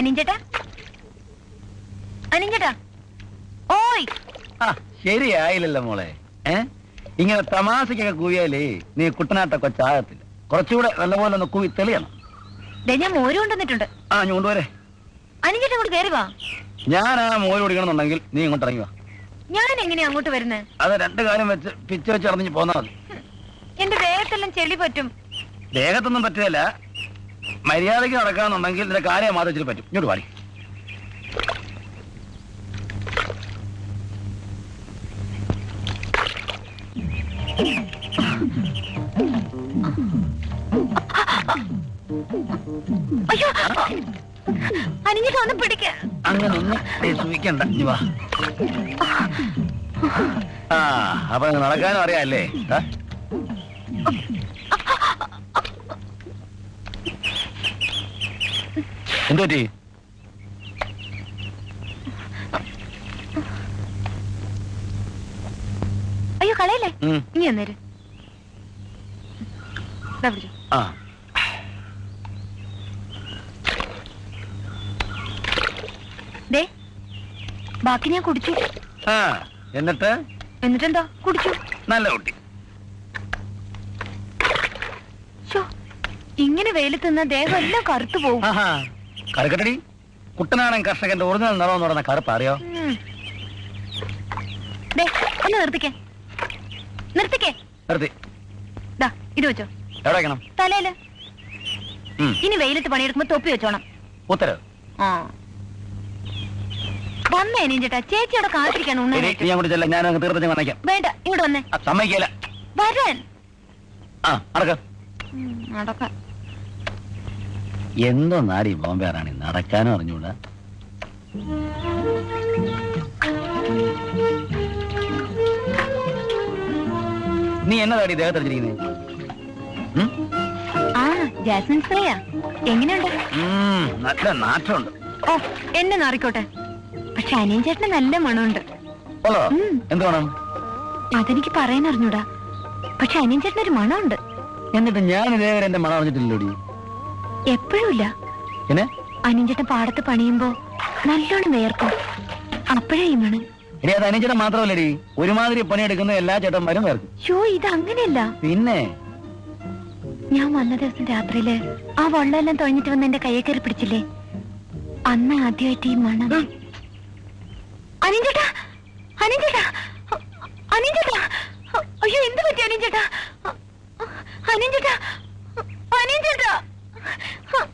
അനിഞ്ചേട്ടാ അനിഞ്ചേട്ടാ ഓയ്! ആ ശരിയായില്ലല്ലോ മോളെ. ഏ? ഇങ്ങനെ തമാശക്കൊക്കെ കൂവിയാലേ നീ കുട്ടനാട്ട കൊച്ചാകത്തില്ല. കുറച്ചുകൂടെ നല്ലപോലെ ഒന്ന് കൂവി തെളിയണം. ദേ ഞാൻ മോര് കൊണ്ടുവന്നിട്ടുണ്ട്. ആ ഞാൻ കൊണ്ടുവരെ. അനിഞ്ചേട്ടൻ ഇങ്ങോട്ട് കയറി വാ. ഞാൻ ആ മോര് കുടിക്കണമെന്നുണ്ടെങ്കിൽ നീ ഇങ്ങോട്ട് ഇറങ്ങി വാ. ഞാൻ എങ്ങനെയാ അങ്ങോട്ട് വരുന്നത് അത് രണ്ട് കാലം വെച്ച് പിച്ച് വെച്ച് ഇറങ്ങി പോന്നാ മതി. എന്റെ ദേഹത്തെല്ലാം ചെളി പറ്റും. ദേഹത്തൊന്നും പറ്റില്ല. മര്യാദയ്ക്ക് നടക്കാന്നുണ്ടെങ്കിൽ നിന്റെ കാര്യം മാത്രം പറ്റും. ഇങ്ങോട്ട് പാടി അയ്യോ. അനിഞ്ഞിട്ട് ഒന്ന് പിടിക്ക. അങ്ങനെ ഒന്നും സൂഹിക്കണ്ട ഇനി വാ. ആ അപ്പൊ നടക്കാനും അറിയാല്ലേ? എന്ത് പറ്റി അയ്യോ കളയല്ലേ? ഉം. ഇനി വന്നേര്. ആ. ദേ ബാക്കി ഞാൻ കുടിച്ചു. ആ എന്നിട്ട്? എന്നിട്ടെന്താ? കുടിച്ചു. നല്ല കുട്ടി. ശോ, ഇങ്ങനെ വെയിലത്ത് നിന്ന ദേഹം എല്ലാം കറുത്തു പോകും ആഹാ. കറുക്കട്ടടി. കുട്ടനാടൻ കർഷകന്റെ ഒറിജിനൽ നിറം എന്ന് പറയുന്ന കറുപ്പ് അറിയോ? ഒന്ന് നിർത്തിക്കേ. നിർത്തിക്കേ. നിർത്തി. ദാ ഇത് വെച്ചോ. എവിടെ വെക്കണം? തലയിൽ ഇനി വെയിലത്ത് പണിയെടുക്കുമ്പോ തൊപ്പി വെച്ചോണം. ഉത്തരവ്. ആ. വന്നേ ചേട്ടാ ചേച്ചി അവിടെ കാത്തിരിക്കാൻ അങ്ങോട്ട് ഞാൻ തീർത്തിട്ട് വന്നേക്കാം. വേണ്ട ഇങ്ങോട്ട് വന്നേ. ആ, സമ്മതിക്കില്ല വരാൻ. ആ അടക്ക നടക്കാം. എന്തോ നാടി ബോംബേറാണി. നടക്കാനും അറിഞ്ഞൂടാ. നീ എന്നതാടി ദേഹത്തടിച്ചിരിക്കുന്നത് ആ ജാസ്മിൻ സ്പ്രേയാ എങ്ങനെയുണ്ട്? നല്ല നാറ്റമുണ്ട്. ഓ എന്നെ നാറിക്കോട്ടെ. പക്ഷെ അനിയൻ ചേട്ടന് നല്ല മണമുണ്ട്. ഓളോ ഉം. എന്ത് വേണം അതെനിക്ക് പറയാൻ അറിഞ്ഞൂടാ പക്ഷെ അനിയൻ ചേട്ടനൊരു മണമുണ്ട്. എന്നിട്ട് ഞാൻ ഇതേവരെ എന്റെ മണം അറിഞ്ഞിട്ടില്ലോടി എപ്പോഴും ഇല്ല പിന്നെ അനിയൻ ചേട്ടൻ പാടത്ത് പണിയുമ്പോ നല്ലോണം വേർക്കും അപ്പോഴേ ഈ മണം. ഇനി അത് അനുചേട്ടൻ മാത്രമല്ലടി. ഒരുമാതിരി പണിയെടുക്കുന്ന എല്ലാ ചേട്ടന്മാരും വേർക്കും ഷോ ഇത് അങ്ങനെയല്ല. പിന്നെ? ഞാൻ വന്ന ദിവസം രാത്രിയിൽ ആ വെള്ളമെല്ലാം തൊഴഞ്ഞിട്ട് വന്ന് എന്റെ കയ്യെ കയറി പിടിച്ചില്ലേ? അന്ന് ആദ്യമായിട്ട് ഈ മണം. അനിഞ്ചേട്ടാ അനിഞ്ചേട്ടാ അനിഞ്ചേട്ടാ അയ്യോ എന്ത് പറ്റി അനിഞ്ചേട്ടാ അനിഞ്ചേട്ടാ അനിഞ്ചേട്ടാ 哼